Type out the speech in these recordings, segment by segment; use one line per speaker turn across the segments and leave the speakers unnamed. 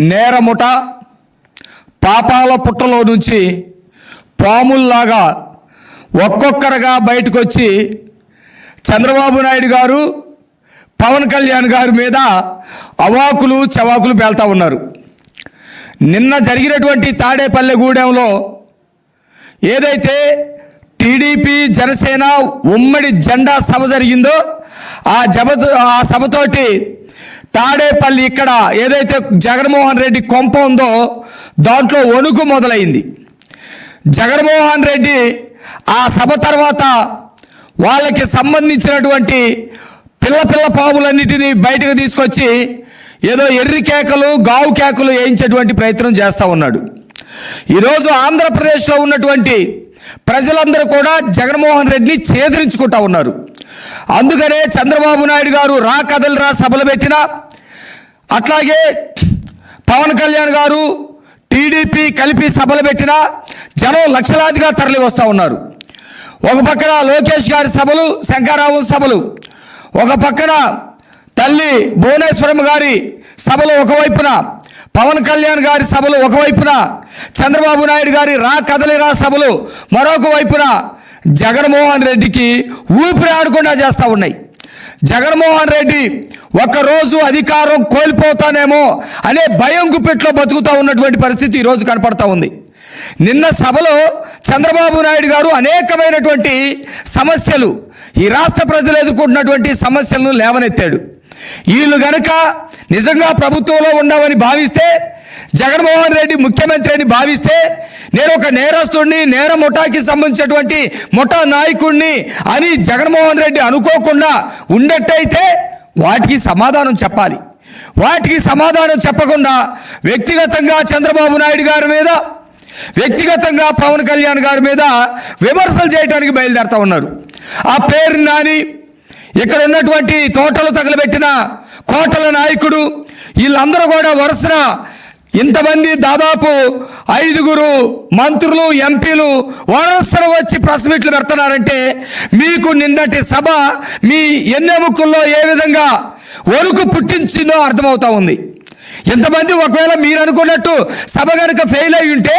నేరముట పాపాల పుట్టలో నుంచి పాముల్లాగా ఒక్కొక్కరుగా బయటకు వచ్చి చంద్రబాబు నాయుడు గారు పవన్ కళ్యాణ్ గారి మీద అవాకులు చవాకులు పేల్తా ఉన్నారు. నిన్న జరిగినటువంటి తాడేపల్లెగూడెంలో ఏదైతే టీడీపీ జనసేన ఉమ్మడి జెండా సభ జరిగిందో ఆ జబ ఆ సభతోటి తాడేపల్లి ఇక్కడ ఏదైతే జగన్మోహన్ రెడ్డి కొంప ఉందో దాంట్లో వణుకు మొదలైంది. జగన్మోహన్ రెడ్డి ఆ సభ తర్వాత వాళ్ళకి సంబంధించినటువంటి పిల్ల పిల్ల పాములన్నిటినీ బయటకు తీసుకొచ్చి ఏదో ఎర్రి కేకలు గావు కేకలు వేయించేటువంటి ప్రయత్నం చేస్తూ ఉన్నాడు. ఈరోజు ఆంధ్రప్రదేశ్లో ఉన్నటువంటి ప్రజలందరూ కూడా జగన్మోహన్ రెడ్డిని ఛేదరించుకుంటా ఉన్నారు. అందుకనే చంద్రబాబు నాయుడు గారు రా కదలరా సభలు పెట్టినా అట్లాగే పవన్ కళ్యాణ్ గారు టీడీపీ కలిపి సభలు పెట్టినా జనం లక్షలాదిగా తరలి వస్తూ ఉన్నారు. ఒక పక్కన లోకేష్ గారి సభలు శంకరావు సభలు ఒక పక్కన తల్లి భువనేశ్వరం గారి సభలు ఒకవైపున పవన్ కళ్యాణ్ గారి సభలు ఒకవైపున చంద్రబాబు నాయుడు గారి రా కదలిరా సభలు మరొక వైపున జగన్మోహన్ రెడ్డికి ఊపిరాడకుండా చేస్తూ ఉన్నాయి. జగన్మోహన్ రెడ్డి ఒకరోజు అధికారం కోల్పోతానేమో అనే భయం గుప్పెట్లో బతుకుతూ ఉన్నటువంటి పరిస్థితి ఈరోజు కనపడతా ఉంది. నిన్న సభలో చంద్రబాబు నాయుడు గారు అనేకమైనటువంటి సమస్యలు ఈ రాష్ట్ర ప్రజలు ఎదుర్కొంటున్నటువంటి సమస్యలను లేవనెత్తాడు. వీళ్ళు గనక నిజంగా ప్రభుత్వంలో ఉండవని భావిస్తే జగన్మోహన్ రెడ్డి ముఖ్యమంత్రి అని భావిస్తే నేను ఒక నేరస్తుడిని నేర ముఠాకి సంబంధించినటువంటి ముఠా నాయకుడిని అని జగన్మోహన్ రెడ్డి అనుకోకుండా ఉండేట్టయితే వాటికి సమాధానం చెప్పాలి. వాటికి సమాధానం చెప్పకుండా వ్యక్తిగతంగా చంద్రబాబు నాయుడు గారి మీద వ్యక్తిగతంగా పవన్ కళ్యాణ్ గారి మీద విమర్శలు చేయడానికి బయలుదేరుతా ఉన్నారు. ఆ పేరు నాని ఇక్కడ ఉన్నటువంటి తోటలు తగలబెట్టిన కోటల నాయకుడు వీళ్ళందరూ కూడా వరుసన ఇంతమంది దాదాపు ఐదుగురు మంత్రులు ఎంపీలు వరుసన వచ్చి ప్రెస్ మీట్లు పెడుతున్నారంటే మీకు నిన్నటి సభ మీ ఎన్నెముకల్లో ఏ విధంగా వణుకు పుట్టించిందో అర్థమవుతా ఉంది. ఎంతమంది ఒకవేళ మీరు అనుకున్నట్టు సభ కనుక ఫెయిల్ అయి ఉంటే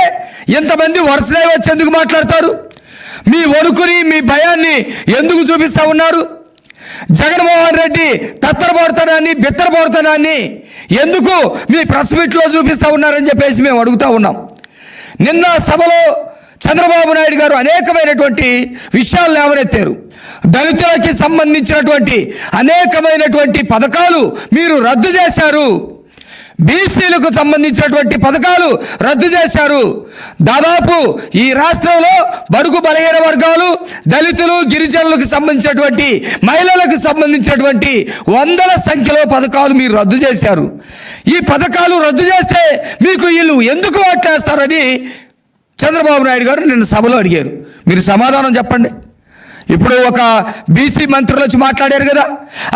ఎంతమంది వరుసలే వచ్చి ఎందుకు మాట్లాడతారు? మీ వణుకుని మీ భయాన్ని ఎందుకు చూపిస్తా ఉన్నారు? జగన్మోహన్ రెడ్డి తత్తరపడుతానాన్ని బిత్తరపడుతానాన్ని ఎందుకు మీ ప్రెస్ మీట్లో చూపిస్తా ఉన్నారని చెప్పేసి మేము అడుగుతా ఉన్నాం. నిన్న సభలో చంద్రబాబు నాయుడు గారు అనేకమైనటువంటి విషయాలు లేవనెత్తారు. దళితులకి సంబంధించినటువంటి అనేకమైనటువంటి పథకాలు మీరు రద్దు చేశారు. బీసీలకు సంబంధించినటువంటి పథకాలు రద్దు చేశారు. దాదాపు ఈ రాష్ట్రంలో బడుగు బలహీన వర్గాలు దళితులు గిరిజనులకు సంబంధించినటువంటి మహిళలకు సంబంధించినటువంటి వందల సంఖ్యలో పథకాలు మీరు రద్దు చేశారు. ఈ పథకాలు రద్దు చేస్తే మీకు వీళ్ళు ఎందుకు ఓట్లేస్తారని చంద్రబాబు నాయుడు గారు నిన్న సభలో అడిగారు. మీరు సమాధానం చెప్పండి. ఇప్పుడు ఒక బీసీ మంత్రులు వచ్చి మాట్లాడారు కదా.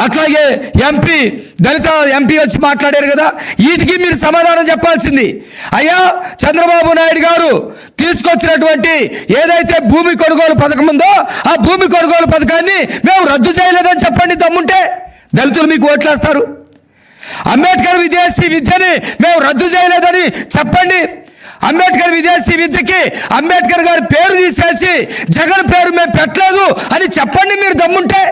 అట్లాగే ఎంపీ దళిత ఎంపీ వచ్చి మాట్లాడారు కదా. వీటికి మీరు సమాధానం చెప్పాల్సింది. అయ్యా చంద్రబాబు నాయుడు గారు తీసుకొచ్చినటువంటి ఏదైతే భూమి కొనుగోలు పథకం ఉందో ఆ భూమి కొనుగోలు పథకాన్ని మేము రద్దు చేయలేదని చెప్పండి దమ్ముంటే దళితులు మీకు ఓట్లేస్తారు. అంబేద్కర్ విదేశీ విద్యని మేము రద్దు చేయలేదని చెప్పండి. అంబేద్కర్ విదేశీ విద్యకి అంబేద్కర్ గారి పేరు తీసేసి జగన్ పేరు మేము పెట్టలేదు అని చెప్పండి మీరు దమ్ముంటే.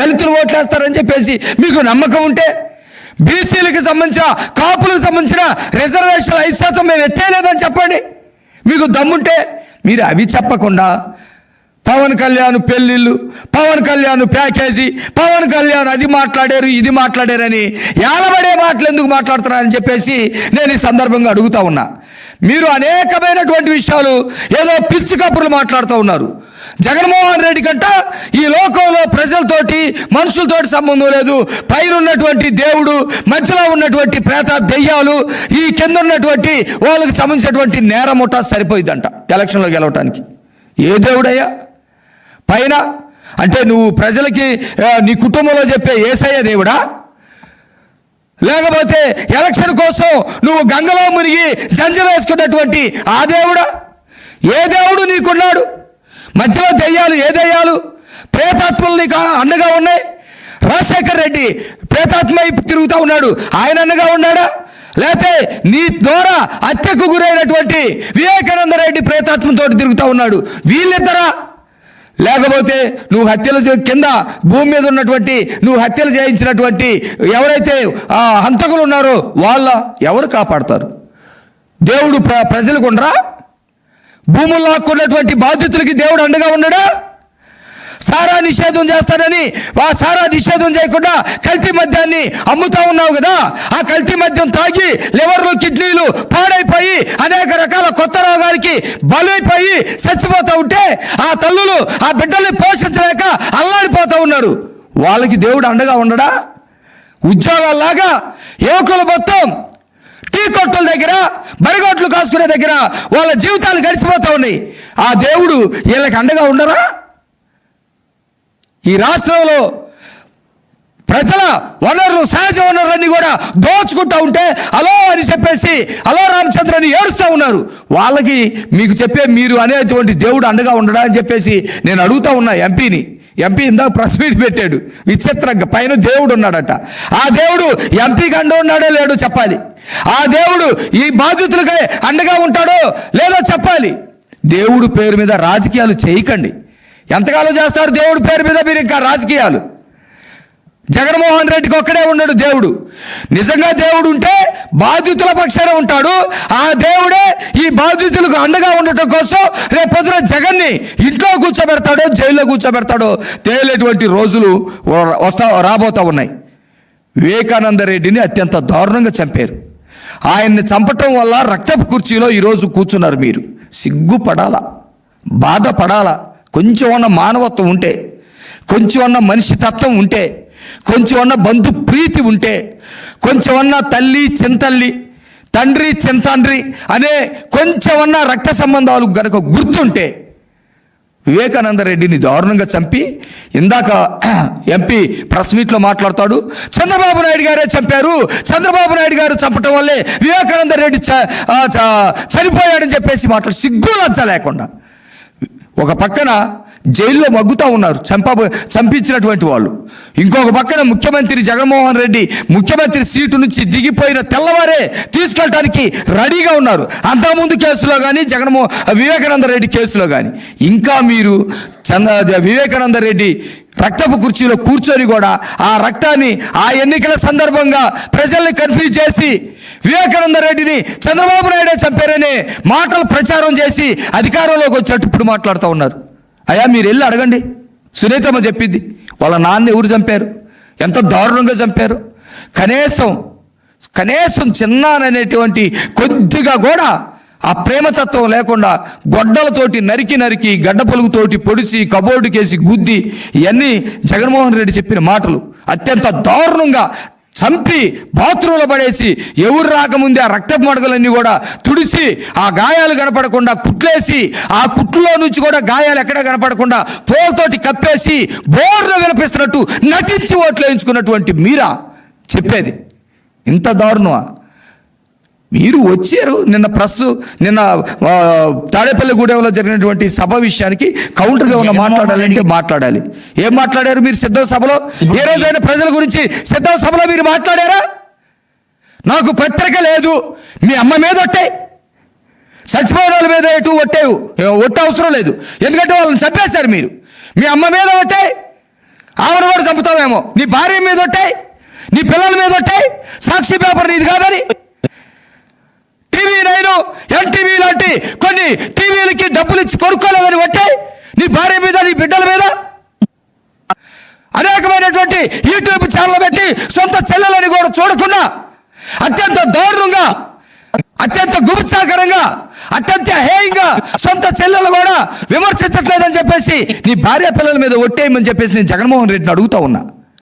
దళితులు ఓట్లేస్తారని చెప్పేసి మీకు నమ్మకం ఉంటే. బీసీలకు సంబంధించిన కాపులకు సంబంధించిన రిజర్వేషన్లు ఐదు శాతం మేము ఎత్తేయలేదని చెప్పండి. మీకు దమ్ముంటే. మీరు అవి చెప్పకుండా పవన్ కళ్యాణ్ పెళ్ళిళ్ళు పవన్ కళ్యాణ్ ప్యాకేజీ పవన్ కళ్యాణ్ అది మాట్లాడారు ఇది మాట్లాడారని ఏలబడే మాటలు ఎందుకు మాట్లాడుతున్నారని చెప్పేసి నేను ఈ సందర్భంగా అడుగుతా ఉన్నా. మీరు అనేకమైనటువంటి విషయాలు ఏదో పిచ్చి కబుర్లు మాట్లాడుతూ ఉన్నారు. జగన్మోహన్ రెడ్డి కంట ఈ లోకంలో ప్రజలతోటి మనుషులతోటి సంబంధం లేదు. పైన ఉన్నటువంటి దేవుడు మధ్యలో ఉన్నటువంటి ప్రేత దెయ్యాలు ఈ కింద ఉన్నటువంటి వాళ్ళకి సంబంధించినటువంటి నేరముట సరిపోయిందంట ఎలక్షన్లో గెలవటానికి. ఏ దేవుడయ్యా? పైన అంటే నువ్వు ప్రజలకి నీ కుటుంబంలో చెప్పే ఏసయ్య దేవుడా? లేకపోతే ఎలక్షన్ కోసం నువ్వు గంగలో మునిగి జంజ వేసుకున్నటువంటి ఆ దేవుడా? ఏ దేవుడు నీకున్నాడు? మధ్యలో దెయ్యాలు ఏ దెయ్యాలు? ప్రేతాత్మలు నీకు అండగా ఉన్నాయి? రాజశేఖర్ రెడ్డి ప్రేతాత్మ తిరుగుతూ ఉన్నాడు. ఆయన అండగా ఉన్నాడా? లేకపోతే నీ ద్వారా హత్యకు గురైనటువంటి వివేకానంద రెడ్డి ప్రేతాత్మతో తిరుగుతూ ఉన్నాడు. వీళ్ళిద్దరా? లేకపోతే నువ్వు హత్యలు కింద భూమి మీద ఉన్నటువంటి నువ్వు హత్యలు చేయించినటువంటి ఎవరైతే ఆ హంతకులు ఉన్నారో వాళ్ళ ఎవరు కాపాడతారు? దేవుడు ప్ర ప్రజలకు ఉండరా? భూముల్లో లాక్కున్నటువంటి బాధితులకి దేవుడు అండగా ఉండడా? సారా నిషేధం చేస్తారని ఆ సారా నిషేధం చేయకుండా కల్తీ మద్యాన్ని అమ్ముతా ఉన్నావు కదా ఆ కల్తీ మద్యం తాగి లివర్లు కిడ్నీలు పాడైపోయి అనేక రకాల కొత్త రోగాలకి బలైపోయి చచ్చిపోతూ ఉంటే ఆ తల్లులు ఆ బిడ్డల్ని పోషించలేక అల్లాడిపోతూ ఉన్నారు. వాళ్ళకి దేవుడు అండగా ఉండడా? ఉద్యోగాల్లాగా యువకులు మొత్తం టీ కొట్టుల దగ్గర బరిగొట్లు కాసుకునే దగ్గర వాళ్ళ జీవితాలు గడిచిపోతూ ఉన్నాయి. ఆ దేవుడు వీళ్ళకి అండగా ఉండరా? ఈ రాష్ట్రంలో ప్రజల వనరులు సహజ వనరులన్నీ కూడా దోచుకుంటా ఉంటే అలో అని చెప్పేసి అలో రామచంద్ర అని ఏడుస్తూ ఉన్నారు. వాళ్ళకి మీకు చెప్పే మీరు అనేటువంటి దేవుడు అండగా ఉండడా అని చెప్పేసి నేను అడుగుతా ఉన్నా ఎంపీని. ఎంపీ ఇందాక ప్రెస్ మీట్ పెట్టాడు. విచిత్రంగా పైన దేవుడు ఉన్నాడట. ఆ దేవుడు ఎంపీకి అండ ఉన్నాడో లేడో చెప్పాలి. ఆ దేవుడు ఈ బాధితులకి అండగా ఉంటాడో లేదో చెప్పాలి. దేవుడు పేరు మీద రాజకీయాలు చేయకండి. ఎంతకాలం చేస్తారు దేవుడి పేరు మీద మీరు ఇంకా రాజకీయాలు? జగన్మోహన్ రెడ్డికి ఒక్కడే ఉన్నాడు దేవుడు. నిజంగా దేవుడు ఉంటే బాధితుల పక్షాన ఉంటాడు. ఆ దేవుడే ఈ బాధితులకు అండగా ఉండటం కోసం రేపొద్దున జగన్ని ఇంట్లో కూర్చోబెడతాడో జైల్లో కూర్చోబెడతాడో తేలేటువంటి రోజులు వ- వస్తా రాబోతా ఉన్నాయి. వివేకానంద రెడ్డిని అత్యంత దారుణంగా చంపారు. ఆయన్ని చంపటం వల్ల రక్తపు కుర్చీలో ఈరోజు కూర్చున్నారు మీరు. సిగ్గుపడాలా? బాధపడాలా? కొంచెం అన్న మానవత్వం ఉంటే కొంచెం అన్న మనిషి తత్వం ఉంటే కొంచెం అన్న బంధు ప్రీతి ఉంటే కొంచెం ఉన్న తల్లి చింతల్లి తండ్రి చింతండ్రి అనే కొంచెం ఉన్న రక్త సంబంధాలు గనక గుర్తుంటే వివేకానంద రెడ్డిని దారుణంగా చంపి ఇందాక ఎంపీ ప్రెస్ మీట్లో మాట్లాడతాడు చంద్రబాబు నాయుడు గారే చంపారు చంద్రబాబు నాయుడు గారు చంపటం వల్లే వివేకానంద రెడ్డి చ- చ- చనిపోయాడని చెప్పేసి మాట్లాడు సిగ్గు లజ్జ లేకుండా. ఒక పక్కన జైల్లో మగ్గుతూ ఉన్నారు చంప చంపించినటువంటి వాళ్ళు. ఇంకొక పక్కన ముఖ్యమంత్రి జగన్మోహన్ రెడ్డి ముఖ్యమంత్రి సీటు నుంచి దిగిపోయిన తెల్లవారే తీసుకెళ్ళటానికి రెడీగా ఉన్నారు. అంతకుముందు కేసులో కానీ జగన్మోహన్ వివేకానంద రెడ్డి కేసులో కానీ ఇంకా మీరు చంద వివేకానంద రెడ్డి రక్తపు కుర్చీలో కూర్చొని కూడా ఆ రక్తాన్ని ఆ ఎన్నికల సందర్భంగా ప్రజల్ని కన్ఫ్యూజ్ చేసి వివేకానంద రెడ్డిని చంద్రబాబు నాయుడే చంపారనే మాటలు ప్రచారం చేసి అధికారంలోకి వచ్చేటప్పుడు ఇప్పుడు మాట్లాడుతూ ఉన్నారు. అయ్యా మీరు వెళ్ళి అడగండి. సునీతమ్మ చెప్పింది. వాళ్ళ నాన్న ఎవరు చంపారు? ఎంత దారుణంగా చంపారు? కనీసం కనీసం చిన్నాననేటువంటి కొద్దిగా కూడా ఆ ప్రేమతత్వం లేకుండా గొడ్డలతోటి నరికి నరికి గడ్డ పొలుగుతోటి పొడిచి కబోర్డుకేసి గుద్ది ఇవన్నీ జగన్మోహన్ రెడ్డి చెప్పిన మాటలు. అత్యంత దారుణంగా చంపి బాత్రూంలో పడేసి ఎవరు రాకముందే ఆ రక్తపు మడగలన్నీ కూడా తుడిసి ఆ గాయాలు కనపడకుండా కుట్లేసి ఆ కుట్లో నుంచి కూడా గాయాలు ఎక్కడ కనపడకుండా పోల్తోటి కప్పేసి బోర్లో వినిపిస్తున్నట్టు నటించి ఓట్లు వేయించుకున్నటువంటి మీరా చెప్పేది. ఇంత దారుణమా? మీరు వచ్చారు నిన్న ప్రెస్ నిన్న తాడేపల్లిగూడెంలో జరిగినటువంటి సభ విషయానికి కౌంటర్గా ఉన్న మాట్లాడాలంటే మాట్లాడాలి. ఏం మాట్లాడారు మీరు సిద్ధం సభలో? ఏ రోజైనా ప్రజల గురించి సిద్ధం సభలో మీరు మాట్లాడారా? నాకు పత్రిక లేదు. మీ అమ్మ మీద ఒట్టే. చచ్చిపోయిన వాళ్ళ మీద ఎటు ఒట్టేవు ఒట్టు అవసరం లేదు. ఎందుకంటే వాళ్ళని చంపేశారు మీరు. మీ అమ్మ మీద ఒట్టే. ఆవిడ కూడా చంపుతావేమో నీ భార్య మీద ఒట్టే. నీ పిల్లల మీద ఒట్టే. సాక్షి పేపర్ నీది కాదని. టీవీ నైను ఎన్టీవీ లాంటి కొన్ని టీవీలకి డబ్బులు ఇచ్చి కొనుక్కోలేదని పట్టాయి నీ భార్య మీద నీ బిడ్డల మీద? అనేకమైనటువంటి యూట్యూబ్ ఛానల్ పెట్టి సొంత చెల్లెలని కూడా చూడకుండా అత్యంత దారుణంగా అత్యంత గుమత్సాకరంగా అత్యంత హేయంగా సొంత చెల్లెలు కూడా విమర్శించట్లేదని చెప్పేసి నీ భార్య పిల్లల మీద ఒట్టేయమని చెప్పేసి నేను జగన్మోహన్ రెడ్డిని అడుగుతా ఉన్నా.